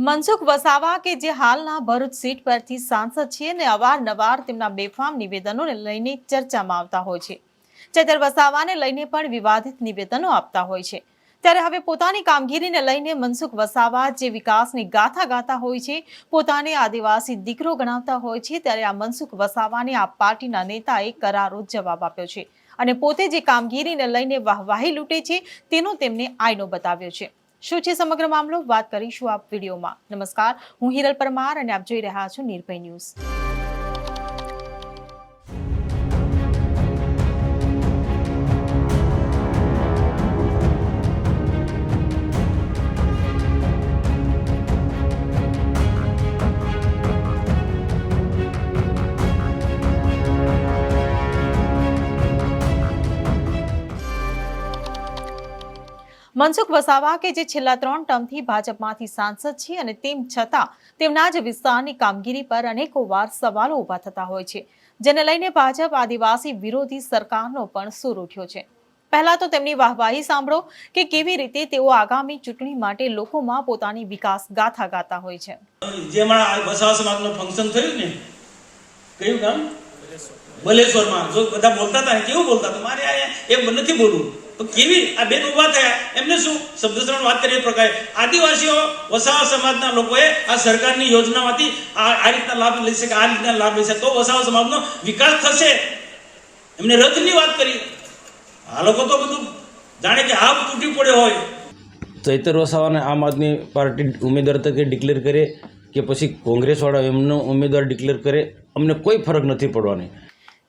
મનસુખ વસાવા કે જે હાલના ભરૂચ સીટ પરથી સાંસદ છે અને અવારનવાર તેમના બેફામ નિવેદનોને લઈને ચર્ચામાં આવતા હોય છે. ચેતર વસાવાને લઈને પણ વિવાદિત નિવેદનો આપતા હોય છે. ત્યારે હવે પોતાની કામગીરીને લઈને મનસુખ વસાવા જે વિકાસની ગાથા ગાતા હોય છે, પોતાને આદિવાસી દીકરો ગણાવતા હોય છે, ત્યારે આ મનસુખ વસાવાને આ પાર્ટીના નેતાએ કરારો જવાબ આપ્યો છે અને પોતે જે કામગીરીને લઈને વાહવાહી લૂંટે છે, તેનો તેમને આયનો બતાવ્યો છે. શું છે સમગ્ર મામલો? વાત કરીશું આપ વિડીયોમાં. નમસ્કાર. હું હિરલ પરમાર અને આપ જોઈ રહ્યા છો નિર્ભય ન્યૂઝ. મનસુખ વસાવા કે જે છેલ્લા ત્રણ ટર્મથી ભાજપમાંથી સાંસદ છે અને તેમ છતાં તેમના જ વિસ્તારની કામગીરી પર અનેકો વાર સવાલો ઊભા થતા હોય છે, જેને લઈને ભાજપ આદિવાસી વિરોધી સરકારનો પણ સૂર ઉઠ્યો છે. પહેલા તો તેમની વાહવાહી સાંભળો કે કેવી રીતે તેઓ આગામી ચૂંટણી માટે લોકોમાં પોતાની વિકાસ ગાથા ગાતા હોય છે. જે હમણાં સમાજનું ફંક્શન થયું ને, કયું ગામ? બલેશ્વરમાં. જો બધા બોલતા હતા, કેવું બોલતા હતા? મારે એમ નથી બોલવું. તો કેવી આ બેન ઊભા થયા? એમને શું શબ્દશ્રવણ વાત કરીએ પ્રકારે? આદિવાસીઓ વસાવા સમાજના લોકોએ આ સરકારની યોજનામાંથી આ આ રીતના લાભ લઈ શકે, આ રીતના લાભ લઈ શકે. તો વસાવા સમાજનો વિકાસ થશે. એમને રથની વાત કરી. આ લોકો તો બધું જાણે કે હાફ તૂટી પડ્યો હોય. ચૈતર વસાવાને આમ આદમી પાર્ટી ઉમેદવાર તરીકે ડિક્લેર કરે કે પછી કોંગ્રેસવાળા એમનો ઉમેદવાર ડિક્લેર કરે? અમને કોઈ ફરક નથી પડવાની.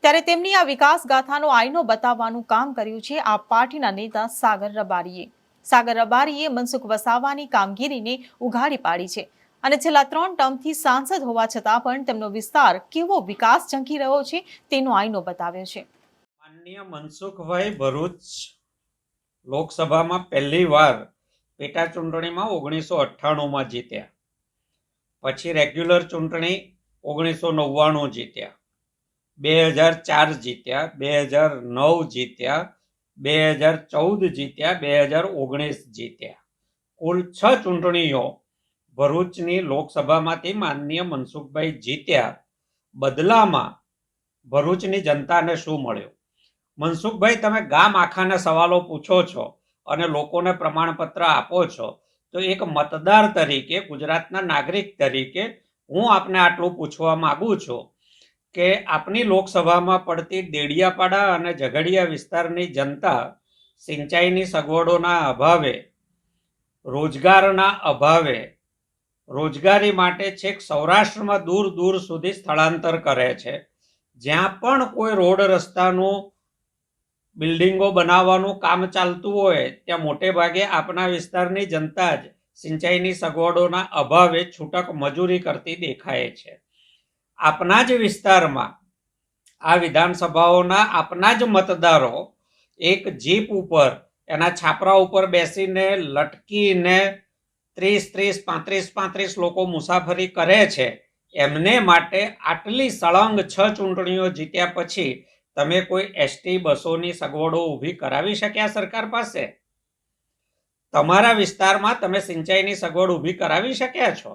ત્યારે તેમની આ વિકાસ ગાથાનો આઈનો બતાવવાનું કામ કર્યું છે આ પાર્ટીના નેતા સાગર રબારીએ. સાગર રબારીએ મનસુખ વસાવાની કામગીરીને ઉઘાડી પાડી છે અને છેલ્લા ત્રણ ટર્મથી સાંસદ હોવા છતાં પણ તેમનો વિસ્તાર કેવો વિકાસ ઝંખી રહ્યો છે તેનો આઈનો બતાવ્યો છે. માનનીય મનસુખભાઈ ભરૂચ લોકસભામાં પહેલી વાર પેટા ચૂંટણીમાં ઓગણીસો અઠ્ઠાણુંમાં જીત્યા. પછી રેગ્યુલર ચૂંટણી ઓગણીસો નવ્વાણું જીત્યા. બે હજાર ચાર જીત્યા, બે હજાર નવ જીત્યા, બે હજાર ચૌદ જીત્યા, બે હજાર ઓગણીસ જીત્યા. કુલ છ ચૂંટણીઓ ભરૂચની લોકસભામાંથી માનનીય મનસુખભાઈ જીત્યા. બદલામાં ભરૂચની જનતાને શું મળ્યું? મનસુખભાઈ, તમે ગામ આખાના સવાલો પૂછો છો અને લોકોને પ્રમાણપત્ર આપો છો, તો એક મતદાર તરીકે, ગુજરાતના નાગરિક તરીકે હું આપને આટલું પૂછવા માગું છું. કે આપની લોકસભામાં પડતી દેડિયાપાડા અને ઝઘડિયા વિસ્તારની જનતા સિંચાઈની સગવડોના અભાવે, રોજગારના અભાવે, રોજગારી માટે છેક સૌરાષ્ટ્રમાં દૂર દૂર સુધી સ્થળાંતર કરે છે. જ્યાં પણ કોઈ રોડ રસ્તાનું બિલ્ડિંગો બનાવવાનું કામ ચાલતું હોય, ત્યાં મોટે ભાગે આપના વિસ્તારની જનતા જ સિંચાઈની સગવડોના અભાવે છૂટક મજૂરી કરતી દેખાય છે. આપના જ વિસ્તારમાં આ વિધાનસભાઓના આપના જ મતદારો એક જીપ ઉપર, એના છાપરા ઉપર બેસીને, લટકીને ત્રીસ ત્રીસ, પાંત્રીસ પાંત્રીસ લોકો મુસાફરી કરે છે. એમને માટે આટલી સળંગ છ ચૂંટણીઓ જીત્યા પછી તમે કોઈ એસટી બસોની સગવડો ઊભી કરાવી શક્યા સરકાર પાસે? તમારા વિસ્તારમાં તમે સિંચાઈની સગવડ ઊભી કરાવી શક્યા છો?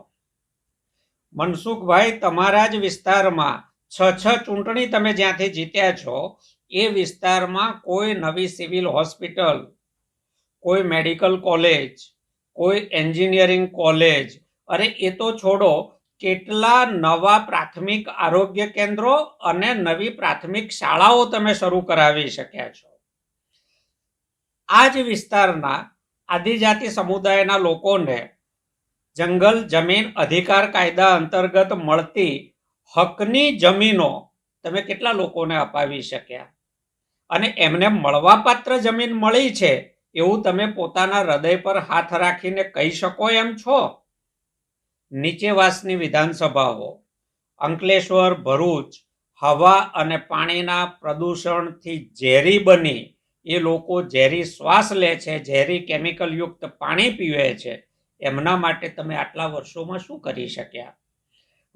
મનસુખભાઈ, તમારા જ વિસ્તારમાં છ છ ચૂંટણી તમે જ્યાંથી જીત્યા છો, એ વિસ્તારમાં કોઈ નવી સિવિલ હોસ્પિટલ, કોઈ મેડિકલ કોલેજ, કોઈ એન્જિનિયરિંગ કોલેજ, અરે એ તો છોડો, કેટલા નવા પ્રાથમિક આરોગ્ય કેન્દ્રો અને નવી પ્રાથમિક શાળાઓ તમે શરૂ કરાવી શક્યા છો. આ જ વિસ્તારના આદિજાતિ સમુદાયના લોકોને જંગલ, જમીન, અધિકાર, કાયદા અંતર્ગત મળતી હકની જમીનો તમે કેટલા લોકોને અપાવી શક્યા? અને એમને મળવાપાત્ર જમીન મળી છે એવું તમે પોતાના હૃદય પર હાથ રાખીને કહી શકો એમ છો? નીચેવાસની વિધાનસભાઓ, અંકલેશ્વર, ભરૂચ, હવા અને પાણીના પ્રદૂષણથી ઝેરી બની એ લોકો ઝેરી શ્વાસ લે છે, ઝેરી કેમિકલયુક્ત પાણી પીવે છે. એમના માટે તમે આટલા વર્ષોમાં શું કરી શક્યા?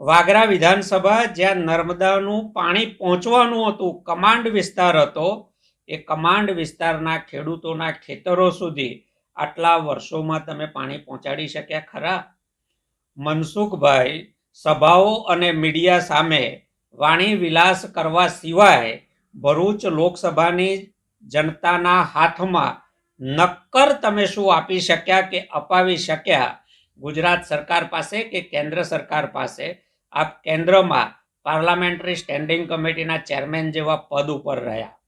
વાગરા વિધાનસભા જ્યાં નર્મદાનું પાણી પહોંચવાનું હતું, કમાન્ડ વિસ્તાર હતો, એ કમાન્ડ વિસ્તારના ખેડૂતોના ખેતરો સુધી આટલા વર્ષોમાં તમે પાણી પહોંચાડી શક્યા ખરા? મનસુખભાઈ, સભાઓ અને મીડિયા સામે વાણી વિલાસ કરવા સિવાય ભરૂચ લોકસભાની જનતાના હાથમાં નક્કર તમે શું આપી શક્યા કે અપાવી શક્યા? ગુજરાત સરકાર પાસે કે કેન્દ્ર સરકાર પાસે? આપ કેન્દ્રમાં પાર્લામેન્ટરી સ્ટેન્ડિંગ કમિટીના ચેરમેન જેવા પદ ઉપર રહ્યા.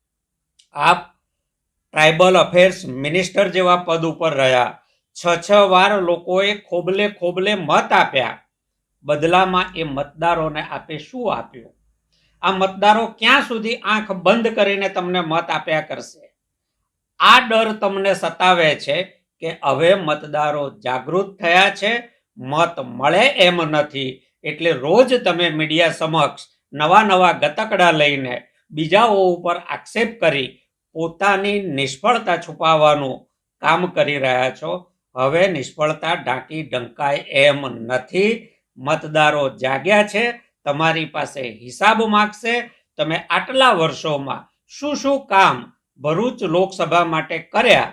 આપ ટ્રાઇબલ અફેર્સ મિનિસ્ટર જેવા પદ ઉપર રહ્યા. છ છ વાર લોકોએ ખોબલે ખોબલે મત આપ્યા. બદલામાં એ મતદારોને આપે શું આપ્યું? આ મતદારો ક્યાં સુધી આંખ બંધ કરીને તમને મત આપ્યા કરશે? આ ડર તમને સતાવે છે કે હવે મતદારો જાગૃત થયા છે, મત મળે એમ નથી. એટલે રોજ તમે મીડિયા સમક્ષ નવા નવા ગતકડા લઈને બીજાઓ ઉપર આક્ષેપ કરી પોતાની નિષ્ફળતા છુપાવવાનું કામ કરી રહ્યા છો. હવે નિષ્ફળતા ઢાંકી ઢંકાય એમ નથી. મતદારો જાગ્યા છે, તમારી પાસે હિસાબ માગશે. તમે આટલા વર્ષોમાં શું શું કામ ભરૂચ લોકસભા માટે કર્યા.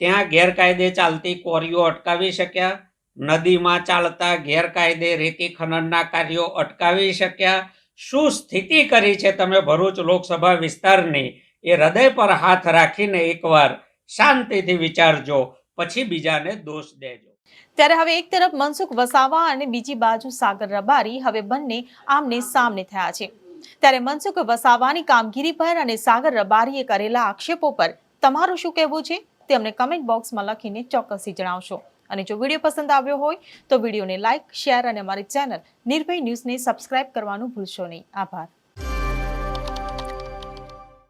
ત્યાં ગેરકાયદે ચાલતી કોરીઓ અટકાવી શક્યા. નદીમાં ચાલતા ગેરકાયદે રેતી ખનનના કાર્યો અટકાવી શક્યા. શું સ્થિતિ કરી છે તમે ભરૂચ લોકસભા વિસ્તારની? એ હૃદય પર હાથ રાખીને એકવાર શાંતિથી વિચારજો, પછી બીજાને દોષ દેજો. ત્યારે હવે એક તરફ મનસુખ વસાવા અને બીજી બાજુ સાગર રબારી હવે બંને આમને સામને થયા છે. ત્યારે મનસુખ વસાવાની કામગીરી પર અને સાગર રબારીએ કરેલા આક્ષેપો પર તમારું શું કહેવું છે? તે અમને કમેન્ટ બોક્સમાં લખીને ચોક્કસથી જણાવશો. અને જો વીડિયો પસંદ આવ્યો હોય, તો વિડીયોને લાઇક શેર અને અમારી ચેનલ નિર્ભય ન્યૂઝને સબસ્ક્રાઇબ કરવાનું ભૂલશો નહીં. આભાર.